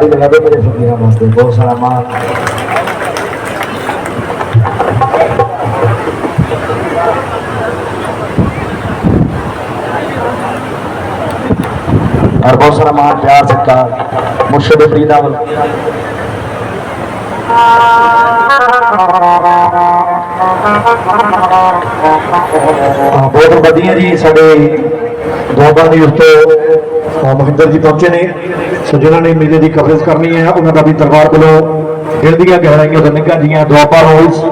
ਤਾੜੀ ਲਗਾ ਦੇ ਮੇਰੇ ਫਕੀਰਾਂ ਵਾਸਤੇ ਬਹੁਤ ਸਾਰਾ ਮਾਣ और बहुत सारा मान प्यार सत्कार मुर्शद फरीदा वाल बहुत वधिया जी साढ़े दोबारा न्यूज़ तो ਮਹਿੰਦਰ ਜੀ ਪਹੁੰਚੇ ਨੇ। ਸੋ ਜਿਨ੍ਹਾਂ ਨੇ ਮੇਲੇ ਦੀ ਕਵਰੇਜ ਕਰਨੀ ਹੈ, ਉਹਨਾਂ ਦਾ ਵੀ ਦਰਬਾਰ ਵੱਲੋਂ ਦਿਲ ਦੀਆਂ ਗਹਿਰਾਈਆਂ ਤੋਂ ਨਿੱਘਾਂ ਜੀਆਂ ਦੁਆਬਾ ਰੋਲਸ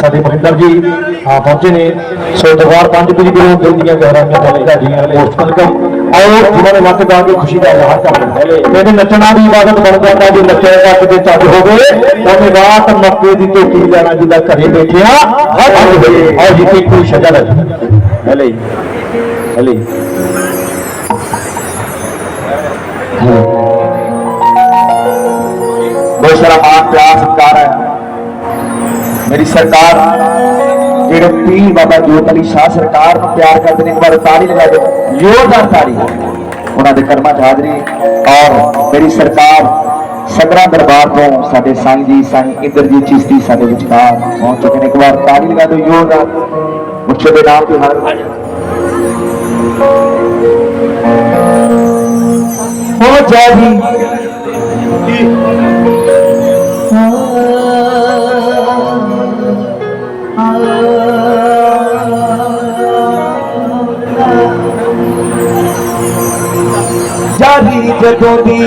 ਸਾਡੇ ਮਹਿੰਦਰ ਜੀ ਆ ਪਹੁੰਚੇ ਨੇ। ਸੋ ਦਰਬਾਰ ਪੰਜ ਪੀਰੀ ਵੱਲੋਂ ਦਿਲ ਦੀਆਂ ਗਹਿਰਾਈਆਂ ਤੋਂ ਨਿੱਘਾਂ ਜੀਆਂ ਮੋਸਟ ਵੈਲਕਮ ਆਓ ਜਿਨ੍ਹਾਂ ਨੇ ਵੱਟ ਗਾ ਕੇ ਖੁਸ਼ੀ ਦਾ ਇਜ਼ਹਾਰ ਕਰਨਾ ਹੈ ਇਹਨੇ ਨੱਚਣਾ ਵੀ ਇਬਾਦਤ ਬਣ ਜਾਂਦਾ, ਜੇ ਨੱਚਿਆ ਕਿਤੇ ਚੱਜ ਹੋਵੇ। ਉਹਨੇ ਰਾਤ ਮੱਕੇ ਦੀ ਟੋਪੀ ਲੈਣਾ ਜਿਹਦਾ ਘਰੇ ਬੈਠਿਆ ਹੱਥ ਹੋਵੇ ਆਓ ਜੀ ਕੋਈ ਸਜ਼ਾ ਲੱਗ ਹਲੇ ਹਲੇ। बड़े मान प्यार सत्कार है। मेरी सरकार जेडे पीर बाबा जोत अली शाह सरकार को प्यार करते हैं एक बार ताली लगा दो। जोरदार ताली। उन्होंने कर्मा चादरी और मेरी सरकार सदरा दरबार को साढ़े संघ जी संघ इंद्र जी चिश्ती साढ़े विचार पहुँच चुके हैं। एक बार ताली लगा दो, जोरदार। मुझे दे नाम तो हर। हो जाएगी যাবি যে কবি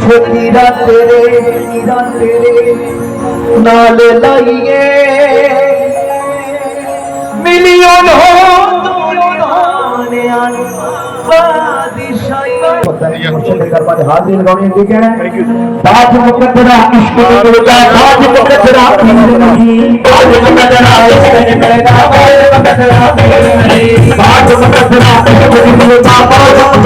ফকিরা তেরে নাল লাইয়ে মিলিয়ন হাজির গণের দিকে তাজ মুখের তাজ పాడు